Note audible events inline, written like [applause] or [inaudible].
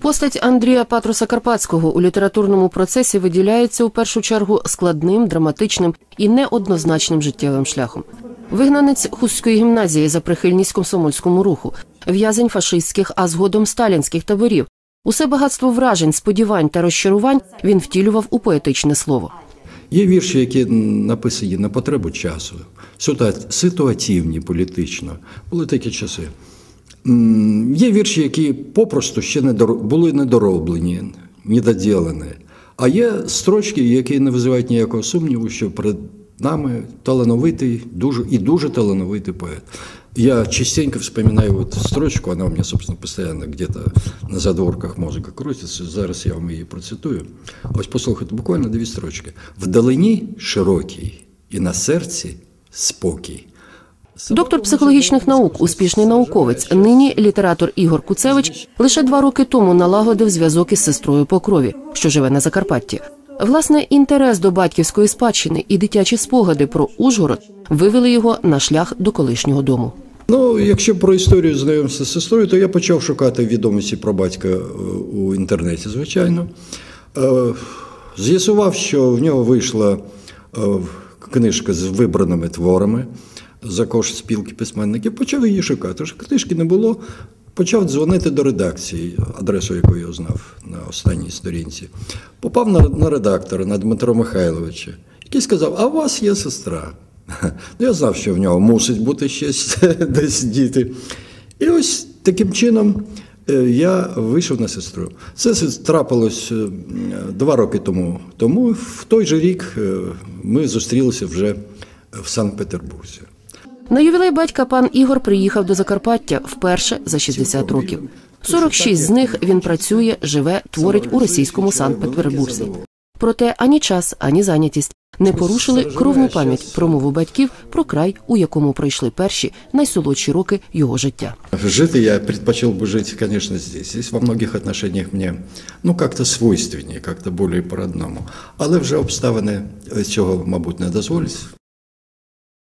Постать Андрія Патруса Карпатського у літературному процесі виділяється у першу чергу складним, драматичним і неоднозначним життєвим шляхом. Вигнанець Хустської гімназії за прихильність комсомольському руху, в'язень фашистських, а згодом сталінських таборів. Усе багатство вражень, сподівань та розчарувань він втілював у поетичне слово. Є вірші, які написані на потребу часу, ситуа- ситуативні політично. Були такі часи. Є вірші, які попросту ще не були недороблені, недоділені. А є строчки, які не визивають ніякого сумніву, що перед нами талановитий дуже, і дуже талановитий поет. Я частенько вспоминаю вот строчку, она у меня, собственно, постоянно где-то на задворках мозга крутится. Зараз я вам її процитую. Ось послухайте, буквально дві строчки. Вдалині широкий і на серці спокій. Доктор психологічних наук, успішний науковець, нині літератор Ігор Куцевич лише два роки тому налагодив зв'язок із сестрою по крові, що живе на Закарпатті. Власне, інтерес до батьківської спадщини і дитячі спогади про Ужгород вивели його на шлях до колишнього дому. Ну, якщо про історію знайомства з сестрою, то я почав шукати відомості про батька е, у інтернеті, звичайно. Е, З'ясував, що в нього вийшла е, книжка з вибраними творами за кошт спілки письменників. Почав її шукати. Книжки не було. Почав дзвонити до редакції, адресу якої я знав на останній сторінці. Попав на, на редактора, на Дмитро Михайловича, який сказав: А у вас є сестра. [laughs] Ну, я знав, що в нього мусить бути щось [laughs] десь діти. І ось таким чином е, я вийшов на сестру. Це трапилось е, два роки тому. Тому в той же рік е, ми зустрілися вже в Санкт-Петербурзі. На ювілей батька пан Ігор приїхав до Закарпаття вперше за 60 років. 46 з них він працює, живе, творить у російському Санкт-Петербурзі. Проте ані час, ані зайнятість не порушили кровну пам'ять про мову батьків про край, у якому пройшли перші найсолодші роки його життя. Жити я предпочел бы жить, конечно, здесь. Здесь во многих отношениях мне, ну, как-то свойственнее, как-то более по-родному. Але вже обставини цього, мабуть, не дозволять.